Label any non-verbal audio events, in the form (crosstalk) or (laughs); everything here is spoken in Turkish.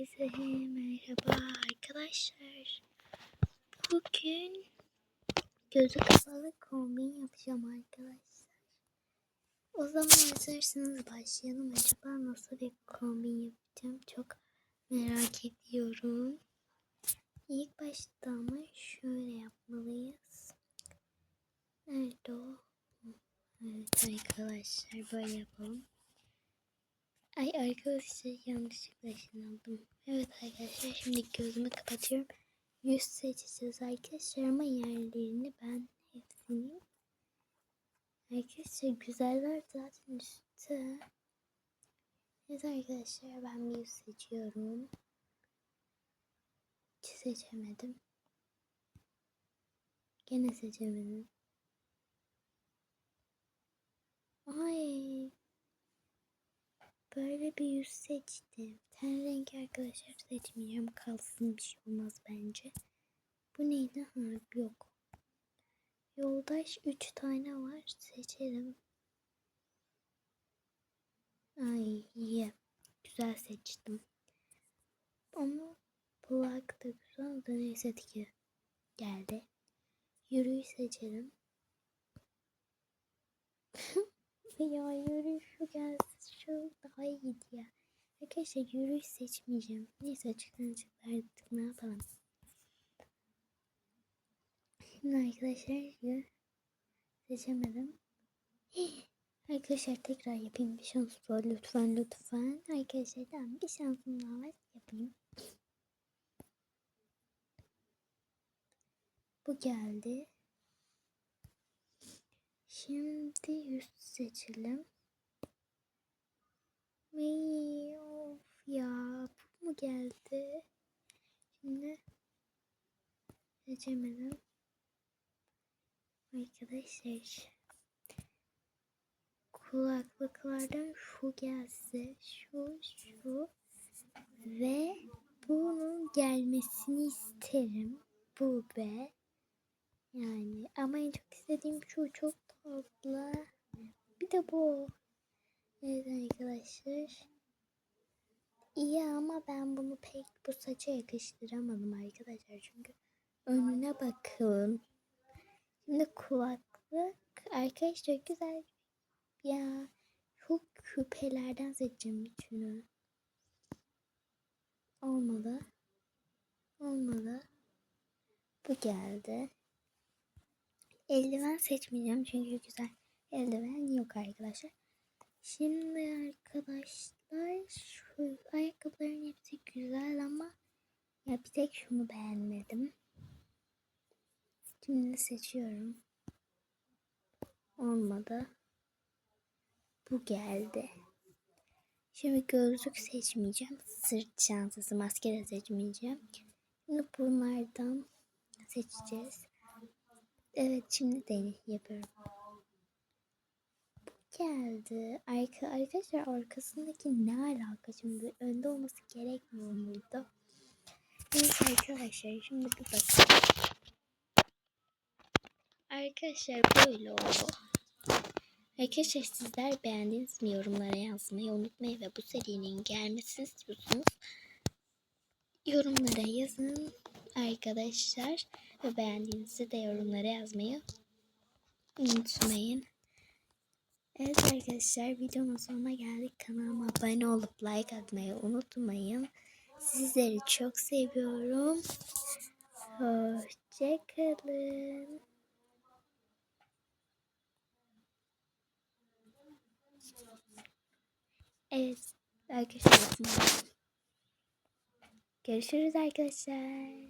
Herkese merhaba arkadaşlar. Bugün gözü kapalı kombin yapacağım arkadaşlar. O zaman hazırsanız başlayalım. Acaba nasıl bir kombin yapacağım çok merak ediyorum. İlk başta ama şöyle yapmalıyız. Nerede o? Evet arkadaşlar böyle yapalım. Ay arkadaşlar yanlışlıkla ışınlandım. Evet arkadaşlar şimdi gözümü kapatıyorum. Yüz seçeceğiz arkadaşlar ama yerlerini ben hepsini Arkadaşlar güzeller zaten üstte. Evet arkadaşlar ben bir yüz seçiyorum. Hiç seçemedim. Gene seçemedim. Ay Böyle bir yüz seçtim. Ten rengi arkadaşlar seçmeyeceğim. Kalsın bir şey olmaz bence. Bu neydi? Ha yok. Yoldaş 3 tane var. Seçelim. Ay iyi. Güzel seçtim. Ama plak da güzel da neyse ki geldi. Yürüyü seçelim. (laughs) ya yürüyüş şu gelsin şu daha iyiydi ya. Arkadaşlar yürüyüş seçmeyeceğim. Neyse açıktan açıklar artık ne yapalım. Şimdi arkadaşlar seçemedim. (gasps) Arkadaşlar tekrar yapayım bir şans var lütfen lütfen. Arkadaşlar tamam bir şansım daha var yapayım. Bu geldi. Şimdi yüz seçelim. Ay, of ya bu mu geldi? Şimdi seçemedim. Arkadaşlar kulaklıklardan şu gelse şu şu ve bunun gelmesini isterim. Bu be. Yani ama en çok istediğim şu çok tatlı. Bir de bu. Evet arkadaşlar. İyi ama ben bunu pek bu saça yakıştıramadım arkadaşlar. Çünkü önüne bakın. Şimdi kulaklık. Arkadaşlar güzel. Ya şu küpelerden seçeceğim bütünü. Olmadı. Olmadı. Bu geldi. Eldiven seçmeyeceğim çünkü güzel eldiven yok arkadaşlar. Şimdi arkadaşlar şu ayakkabıların hepsi güzel ama ya bir tek şunu beğenmedim. Şimdi seçiyorum. Olmadı. Bu geldi. Şimdi gözlük seçmeyeceğim. Sırt çantası, maske de seçmeyeceğim. Şimdi bunlardan seçeceğiz. Evet şimdi deney yapıyorum. Geldi. Arka, arkadaşlar arkasındaki ne alaka şimdi? Önde olması gerekmiyor muydu? Neyse arkadaşlar şimdi bir bakalım. Arkadaşlar böyle oldu. Arkadaşlar sizler beğendiniz mi yorumlara yazmayı unutmayın ve bu serinin gelmesini istiyorsunuz. Yorumlara yazın arkadaşlar ve beğendiğinizi de yorumlara yazmayı unutmayın. Evet arkadaşlar videonun sonuna geldik. Kanalıma abone olup like atmayı unutmayın. Sizleri çok seviyorum. Hoşçakalın. Evet arkadaşlar. Görüşürüz arkadaşlar.